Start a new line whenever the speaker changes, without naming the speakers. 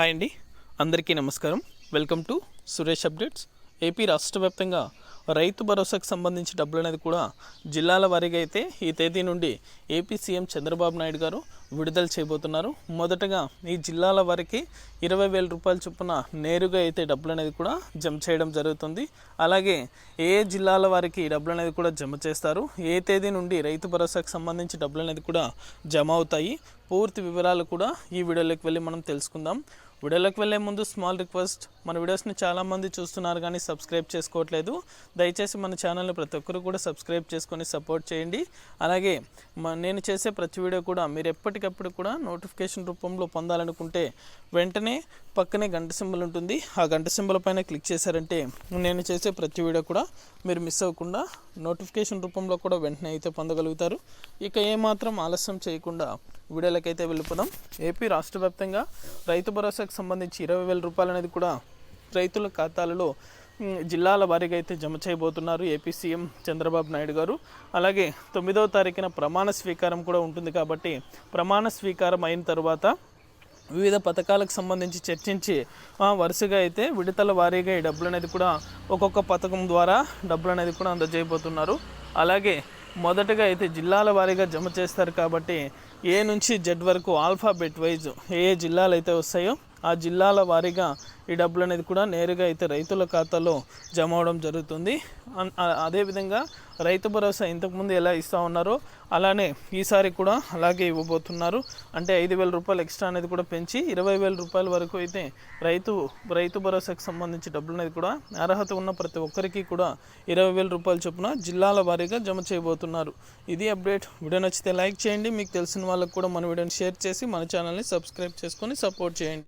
Hi అండి. అందరికీ నమస్కారం. Welcome to Suresh updates. AP రాష్ట్ర వ్యాప్తంగా రైతు భరోసాకు సంబంధించి డబ్బులు అనేది కూడా జిల్లాల వారీగా అయితే ఈ తేదీ నుండి ఏపీ సీఎం చంద్రబాబు నాయుడు గారు విడుదల చేయబోతున్నారు. మొదటగా ఈ జిల్లాల వారికి ఇరవై వేల రూపాయల చొప్పున నేరుగా అయితే డబ్బులు అనేది కూడా జమ చేయడం జరుగుతుంది. అలాగే ఏ జిల్లాల వారికి డబ్బులు అనేది కూడా జమ చేస్తారు? ఏ తేదీ నుండి రైతు భరోసాకు సంబంధించి డబ్బులు అనేది కూడా జమ అవుతాయి? పూర్తి వివరాలు కూడా ఈ వీడియోలోకి వెళ్ళి మనం తెలుసుకుందాం. వీడియోలోకి వెళ్ళే ముందు స్మాల్ రిక్వెస్ట్ మన వీడియోస్ని చాలామంది చూస్తున్నారు కానీ సబ్స్క్రైబ్ చేసుకోవట్లేదు. దయచేసి మన ఛానల్ని ప్రతి ఒక్కరు కూడా సబ్స్క్రైబ్ చేసుకొని సపోర్ట్ చేయండి. అలాగే మ- నేను చేసే ప్రతి వీడియో కూడా మీరు ఎప్పటికప్పుడు కూడా నోటిఫికేషన్ రూపంలో పొందాలనుకుంటే వెంటనే పక్కనే గంట సింబల్ ఉంటుంది. ఆ గంట సింబల్ పైన క్లిక్ చేశారంటే నేను చేసే ప్రతి వీడియో కూడా మీరు మిస్ అవ్వకుండా నోటిఫికేషన్ రూపంలో కూడా వెంటనే అయితే పొందగలుగుతారు. ఇక ఏమాత్రం ఆలస్యం చేయకుండా వీడియోలకైతే వెళ్ళిపోదాం. ఏపీ రాష్ట్ర వ్యాప్తంగా రైతు భరోసాకు సంబంధించి ఇరవై వేల రూపాయలు అనేది కూడా రైతుల ఖాతాలలో జిల్లాల వారీగా అయితే జమ చేయబోతున్నారు ఏపీ సీఎం చంద్రబాబు నాయుడు గారు. అలాగే తొమ్మిదవ తారీఖున ప్రమాణ స్వీకారం కూడా ఉంటుంది కాబట్టి ప్రమాణ స్వీకారం అయిన తర్వాత వివిధ పథకాలకు సంబంధించి చర్చించి వరుసగా అయితే విడతల వారీగా ఈ డబ్బులు అనేది కూడా ఒక్కొక్క పథకం ద్వారా డబ్బులు అనేది కూడా అందజేయబోతున్నారు. అలాగే మొదటగా అయితే జిల్లాల వారీగా జమ చేస్తారు కాబట్టి ఏ నుంచి జెడ్ వరకు ఆల్ఫాబెట్ వైజ్ ఏ ఏ జిల్లాలు అయితే వస్తాయో ఆ జిల్లాల వారీగా ఈ డబ్బులు అనేది కూడా నేరుగా అయితే రైతుల ఖాతాలో జమ అవడం జరుగుతుంది. అన్- అదేవిధంగా రైతు భరోసా ఇంతకుముందు ఎలా ఇస్తూ ఉన్నారో అలానే ఈసారి కూడా అలాగే ఇవ్వబోతున్నారు. అంటే ఐదు వేల రూపాయలు ఎక్స్ట్రా అనేది కూడా పెంచి ఇరవై వేల రూపాయల వరకు అయితే రైతు రైతు భరోసాకు సంబంధించి డబ్బులు అనేది కూడా అర్హత ఉన్న ప్రతి ఒక్కరికి కూడా ఇరవై వేల రూపాయల చొప్పున జిల్లాల వారీగా జమ చేయబోతున్నారు. ఇది అప్డేట్. వీడియో నచ్చితే లైక్ చేయండి. మీకు తెలిసిన వాళ్ళకు కూడా మన వీడియోని షేర్ చేసి మన ఛానల్ని సబ్స్క్రైబ్ చేసుకొని సపోర్ట్ చేయండి.